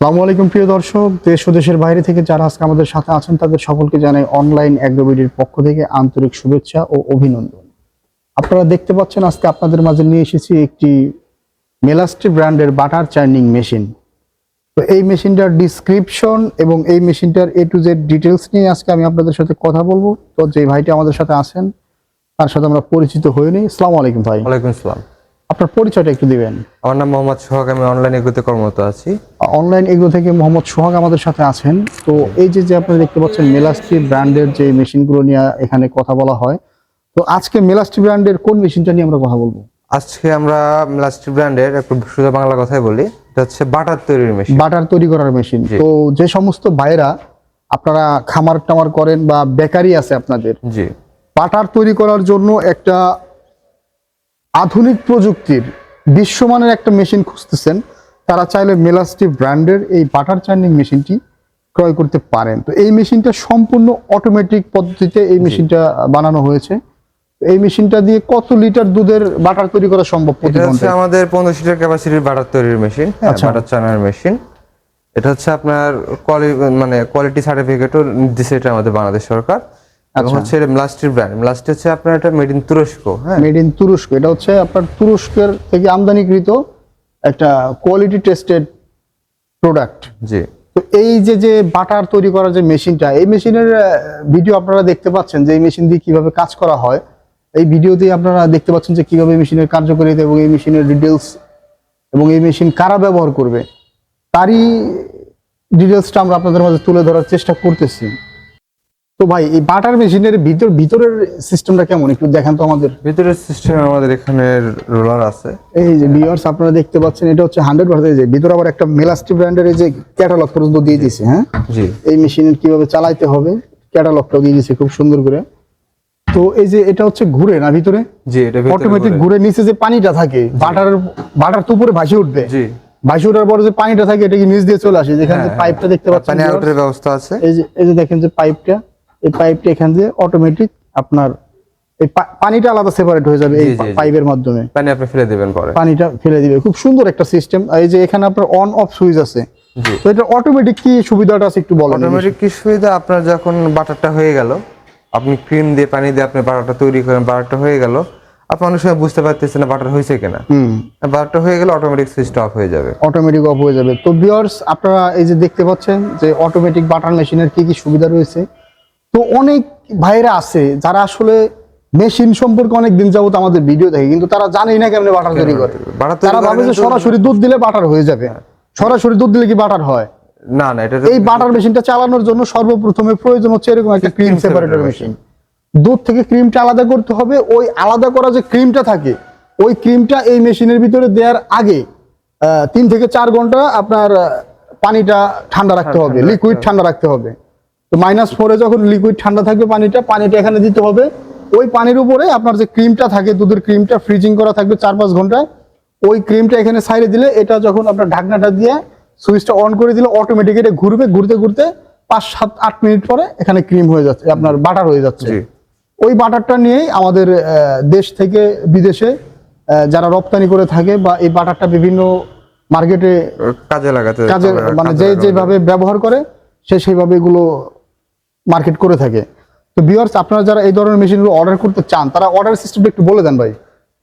সালামু আলাইকুম প্রিয় দর্শক। দেশ ও দেশের বাইরে থেকে যারা আজকে আমাদের সাথে আছেন তাদের সকলকে জানাই অনলাইন অ্যাগ্রোবিডির পক্ষ থেকে আন্তরিক শুভেচ্ছা ও অভিনন্দন। আপনারা দেখতে পাচ্ছেন আজকে আপনাদের মাঝে নিয়ে এসেছি একটি মেলাস্ট্রি ব্র্যান্ডের বাটার চার্নিং মেশিন। তো এই মেশিনটার ডিসক্রিপশন এবং এই মেশিনটার এ টু জেড ডিটেলস নিয়ে আজকে আমি আপনাদের সাথে কথা বলব। তো যে ভাইটি আমাদের সাথে আছেন তার সাথে আমরা পরিচিত হয়ে নিই। আসসালামু আলাইকুম ভাই। ওয়ালাইকুম আসসালাম। আপনার পরিচয়টা একটু দিবেন। আমার নাম মোহাম্মদ সোহাগ আমি অনলাইন এগুলোতে কর্মরত আছি। অনলাইন এগুলো থেকে মোহাম্মদ সোহাগ আমাদের সাথে আছেন। তো এই যে যে আপনারা দেখতে পাচ্ছেন মেলাস্ট্রি ব্র্যান্ডের যে মেশিনগুলো নিয়ে এখানে কথা বলা হয় তো আজকে মেলাস্ট্রি ব্র্যান্ডের কোন মেশিনটা নিয়ে আমরা কথা বলব? আজকে আমরা লাস্টি ব্র্যান্ডের একটু সোজা বাংলা কথাই বলি এটা হচ্ছে বাটার তৈরির মেশিন। বাটার তৈরি করার মেশিন। তো যে সমস্ত ভাইরা আপনারা খামার টামার করেন বা বেকারি আছে আপনাদের জি। বাটার তৈরি করার জন্য একটা আধুনিক প্রযুক্তির বিশ্বমানের একটা মেশিন খুঁজতেছেন। তারা চাইলে মেলাস্টি ব্র্যান্ডের এই বাটার চার্নিং মেশিনটি ক্রয় করতে পারেন। তো এই মেশিনটা সম্পূর্ণ অটোমেটিক পদ্ধতিতে এই মেশিনটা বানানো হয়েছে। এই মেশিনটা দিয়ে কত লিটার দুধের বাটার তৈরি করা সম্ভব প্রতি হচ্ছে ঘন্টায়? আমাদের পনেরো লিটার ক্যাপাসিটির বাটার তৈরির মেশিন আচ্ছা। বাটার চানার মেশিন। এটা হচ্ছে আপনার কোয়ালি মানে কোয়ালিটি সার্টিফিকেটও দিছে এটা আমাদের বাংলাদেশ সরকার। এবং আচ্ছা। হচ্ছে এটা ব্র্যান্ড ব্লাস্ট হচ্ছে আপনার এটা মেড ইন তুরস্ক হ্যাঁ? মেড ইন তুরস্ক। এটা হচ্ছে আপনার তুরস্কের থেকে আমদানিকৃত একটা কোয়ালিটি টেস্টেড প্রোডাক্ট জি। তো এই যে যে বাটার তৈরি করার যে মেশিনটা এই মেশিনের ভিডিও আপনারা দেখতে পাচ্ছেন যে এই মেশিন দিয়ে কীভাবে কাজ করা হয়। এই ভিডিওতে আপনারা দেখতে পাচ্ছেন যে কীভাবে মেশিনের কার্যকারিতা এবং এই মেশিনের ডিটেলস এবং এই মেশিন কারা ব্যবহার করবে তারই ডিটেলসটা আমরা আপনাদের মাঝে তুলে ধরার চেষ্টা করতেছি। তো ভাই এই বাটার মেশিনের ভিতর ভিতরের সিস্টেমটা কেমন? একটু দেখান তো আমাদের। ভিতরের সিস্টেমে আমাদের এখানে রোলার আছে। এই যে ভিউয়ার্স আপনারা দেখতে পাচ্ছেন এটা হচ্ছে হান্ড্রেড পার্সেন্ট যে ভিতরে আবার একটা মেলাস্টি ব্র্যান্ডের এই যে ক্যাটালগ পর্যন্ত দিয়ে দিয়েছে হ্যাঁ? জি। এই মেশিন কীভাবে চালাইতে হবে ক্যাটালগটাও দিয়ে দিয়েছে খুব সুন্দর করে। তো এই যে এটা হচ্ছে ঘুরে না ভিতরে? জি এটা অটোমেটিক ঘুরে। নিচে যে পানিটা থাকে বাটার বাটার তো উপরে ভাসে উঠবে। জি। ভাসে ওঠার পরে যে পানিটা থাকে এটা কি নিচ দিয়ে চলে আসে? যেখানে হ্যাঁ, পাইপটা দেখতে পাচ্ছেন পানি আউটের ব্যবস্থা আছে। এই যে এই যে দেখেন যে পাইপটা এই পাইপটা এখান দিয়ে অটোমেটিক আপনার এই পানিটা আলাদা সেপারেট হয়ে যাবে এই। পাইপের মাধ্যমে। পানি আপনি ফেলে দিবেন পরে। পানিটা ফেলে দিবে। খুব সুন্দর একটা সিস্টেম এই যে এখানে আপনার অন অফ সুইচ আছে। তো এটা অটোমেটিক কি সুবিধাটা আছে একটু বলেন অটোমেটিক কি সুবিধা? আপনার যখন বাটারটা হয়ে গেল আপনি ক্রিম দিয়ে পানি দিয়ে আপনি বাটারটা তৈরি করেন বাটারটা হয়ে গেল আপনি অনেক সময় বুঝতে পারতেছেন না বাটার হয়েছে কিনা। হুম। বাটারটা হয়ে গেলে অটোমেটিক সুইচটা অফ হয়ে যাবে। অটোমেটিক অফ হয়ে যাবে। তো ভিউয়ার্স আপনারা এই যে দেখতে পাচ্ছেন যে অটোমেটিক বাটার মেশিনের কি কি সুবিধা রয়েছে? তো অনেক ভাইরা আছে যারা আসলে মেশিন সম্পর্কে অনেক দিন যাবত আমাদের ভিডিও দেখে কিন্তু তারা জানেই না কেমনে বাটার তৈরি করে। বাটার তৈরি ভাবে যে সরাসরি দুধ দিলে বাটার হয়ে যাবে। সরাসরি দুধ দিলে কি বাটার হয়? না না এটা এই বাটার মেশিনটা চালানোর জন্য সর্বপ্রথমে প্রয়োজন হচ্ছে এরকম একটা ক্রিম সেপারেটর মেশিন দুধ থেকে ক্রিমটা আলাদা করতে হবে ওই আলাদা করা যে ক্রিমটা থাকে ওই ক্রিমটা এই মেশিনের ভিতরে দেওয়ার আগে তিন থেকে চার ঘণ্টা আপনার পানিটা ঠান্ডা রাখতে হবে লিকুইড ঠান্ডা রাখতে হবে। তো মাইনাস ফোরে যখন লিকুইড ঠান্ডা থাকবে পানিটা পানিটা এখানে দিতে হবে। ওই পানির উপরে আপনার যে ক্রিমটা থাকে দুধের ক্রিমটা ফ্রিজিং করা থাকবে চার পাঁচ ঘণ্টা ওই ক্রিমটা এখানে সাইডে দিলে এটা যখন আপনার ঢাকনাটা দিয়ে সুইচটা অন করে দিলে অটোমেটিক এটা ঘুরবে ঘুরতে ঘুরতে পাঁচ সাত আট মিনিট পরে এখানে ক্রিম হয়ে যাচ্ছে আপনার বাটার হয়ে যাচ্ছে। ওই বাটারটা নিয়েই আমাদের দেশ থেকে বিদেশে যারা রপ্তানি করে থাকে বা এই বাটারটা বিভিন্ন মার্কেটে কাজে লাগাতে কাজে মানে যে যেভাবে ব্যবহার করে সে সেইভাবে এগুলো মার্কেট করে থাকে। তো ভিউয়ার্স আপনারা যারা এই ধরনের মেশিনগুলো অর্ডার করতে চান তারা অর্ডার সিস্টেমটা একটু বলে দেন ভাই।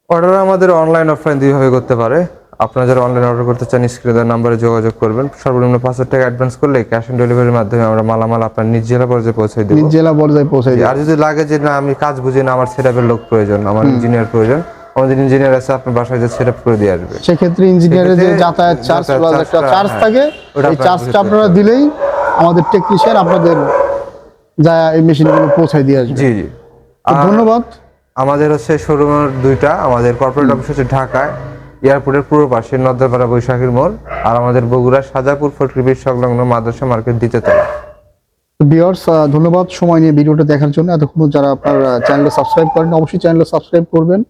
অর্ডার আমাদের অনলাইন অফলাইন দুইভাবে করতে পারে। আপনারা যারা অনলাইন অর্ডার করতে চান স্ক্রিনে দেওয়া নাম্বারে যোগাযোগ করবেন। সর্বনিম্ন পাঁচ হাজার টাকা অ্যাডভান্স করলে ক্যাশ অন ডেলিভারির মাধ্যমে আমরা মালামাল আপনার নিজ জেলা পর্যায়ে পৌঁছে দেবো। নিজ জেলা পর্যায়ে পৌঁছে দেয় আর যদি লাগে যে না আমি কাজ বুঝি না আমার সেটআপের লোক প্রয়োজন আমার ইঞ্জিনিয়ার প্রয়োজন আমাদের ইঞ্জিনিয়ার আছে আপনার বাসায় যে সেটআপ করে দিয়ে আসবে। সেক্ষেত্রে ইঞ্জিনিয়ারের যে যাতায়াত চার্জ একটা চার্জ হ্যাঁ, থাকে আপনার চার্জটা আপনারা দিলেই আমাদের টেকনিশিয়ান আপনাদের যা এই মেশিনগুলো পৌঁছায় দিয়ে আসবে। জি জি। ধন্যবাদ। আমাদের হচ্ছে শোরুমের দুইটা আমাদের কর্পোরেট অফিস হচ্ছে ঢাকায় এয়ারপোর্টের পূর্ব পাশে নদ্দাপাড়া বৈশাখীর মোড় আর আমাদের বগুড়া সাজাপুর ফটকিবির সংলগ্ন মাদ্রাসা মার্কেট দ্বিতীয়তলা ভিউয়ার্স ধন্যবাদ সময় নিয়ে ভিডিওটা দেখার জন্য। এতক্ষণ যারা আপনার চ্যানেলে সাবস্ক্রাইব করেন অবশ্যই চ্যানেলে সাবস্ক্রাইব করবেন।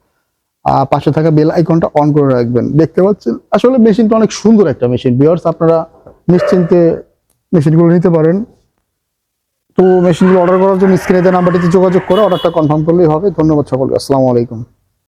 পাশে থাকা বেল আইকনটা অন করে রাখবেন। দেখতে পাচ্ছেন আসলে মেশিনটা অনেক সুন্দর একটা মেশিন ভিউয়ার্স আপনারা নিশ্চিন্তে মেশিনগুলো নিতে পারেন। তো মেশিনগুলো অর্ডার করার জন্য স্ক্রিনে নাম্বারটিতে যোগাযোগ করে অর্ডারটা কনফার্ম করলেই হবে। ধন্যবাদ সকলকে। আসসালামু আলাইকুম।